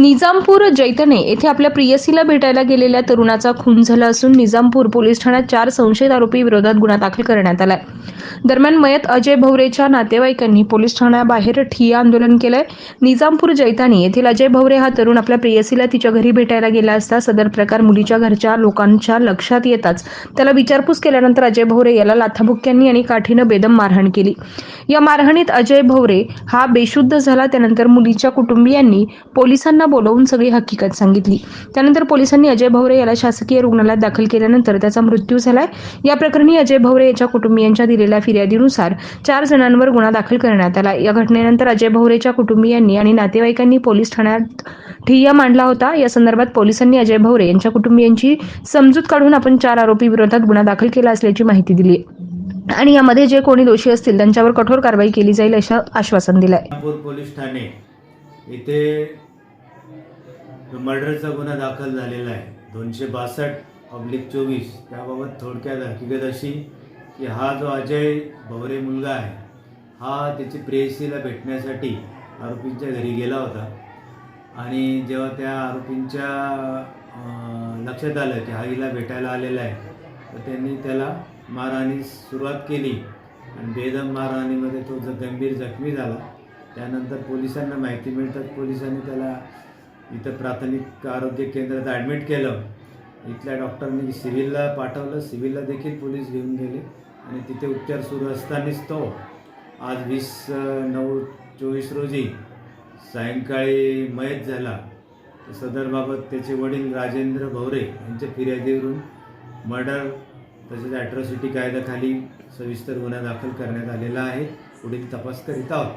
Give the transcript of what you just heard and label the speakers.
Speaker 1: निजामपूर जैतने येथे आपल्या प्रियसीला भेटायला गेलेल्या तरुणाचा खून झाला असून निजामपूर पोलीस ठाण्यात चार संशयित आरोपी विरोधात गुन्हा दाखल करण्यात आलाय. दरम्यान मयत अजय भवरेच्या नातेवाईकांनी पोलीस ठाण्याबाहेर ठिय्या आंदोलन केलंय. निजामपूर जैतानी येथील अजय भवरे हा तरुण आपल्या प्रियसीला तिच्या घरी भेटायला गेला असता सदर प्रकार मुलीच्या घरच्या लोकांच्या लक्षात येताच. त्याला विचारपूस केल्यानंतर अजय भवरे याला लाथाबुक्क्यांनी आणि काठीनं बेदम मारहाण केली. या मारहाणीत अजय भवरे हा बेशुद्ध झाला त्यानंतर मुलीच्या कुटुंबियांनी पोलिसांना बोलवून सगळी हकीकत सांगितली. त्यानंतर पोलिसांनी अजय भवरे याला शासकीय रुग्णालयात दाखल केल्यानंतर त्याचा मृत्यू झालाय. या प्रकरणी अजय भवरे याच्या कुटुंबियांच्या दिलेल्या फिर्यादीनुसार चार जणांवर गुन्हा दाखल करण्यात आला. या घटनेनंतर अजय भवरेच्या कुटुंबियांनी आणि नातेवाईकांनी पोलीस ठाण्यात ठिय्या मांडला होता. या संदर्भात पोलिसांनी अजय भवरे यांच्या कुटुंबियांची समजूत काढून आपण चार आरोपी विरोधात गुन्हा दाखल केला असल्याची माहिती दिली. आणि यामध्ये जे कोणी दोषी असतील त्यांच्यावर कठोर कारवाई केली जाईल असं आश्वासन दिलंय.
Speaker 2: नागपूर पोलीस ठाणे इथे मर्डरचा गुन्हा दाखल झालेला आहे दोनशे बासष्ट पब्लिक चोवीस त्याबाबत थोडक्यात हकीकत अशी की हा जो अजय भवरे मुलगा आहे हा त्याची प्रेयसीला भेटण्यासाठी आरोपींच्या घरी गेला होता. आणि जेव्हा त्या आरोपींच्या लक्षात आलं की हा हिला भेटायला आलेला आहे तर त्यांनी त्याला मारहाणी सुरुवात केली. आणि बेदम मारहाणीमध्ये तो ज गंभीर जखमी झाला त्यानंतर पोलिसांना माहिती मिळतात पोलिसांनी त्याला इथं प्राथमिक आरोग्य केंद्रात ॲडमिट केलं. इथल्या डॉक्टरनी सिव्हिलला पाठवलं. सिव्हिलला देखील पोलीस घेऊन गेले. आणि तिथे उपचार सुरू असतानाच तो आज वीस नऊ चोवीस रोजी सायंकाळी मयत झाला. तर सदरबाबत त्याचे वडील राजेंद्र भवरे यांच्या फिर्यादीवरून मर्डर तसेच ॲट्रॉसिटी कायद्याखाली सविस्तर गुन्हा दाखल करण्यात आलेला आहे. पुढील तपास करीत आहोत.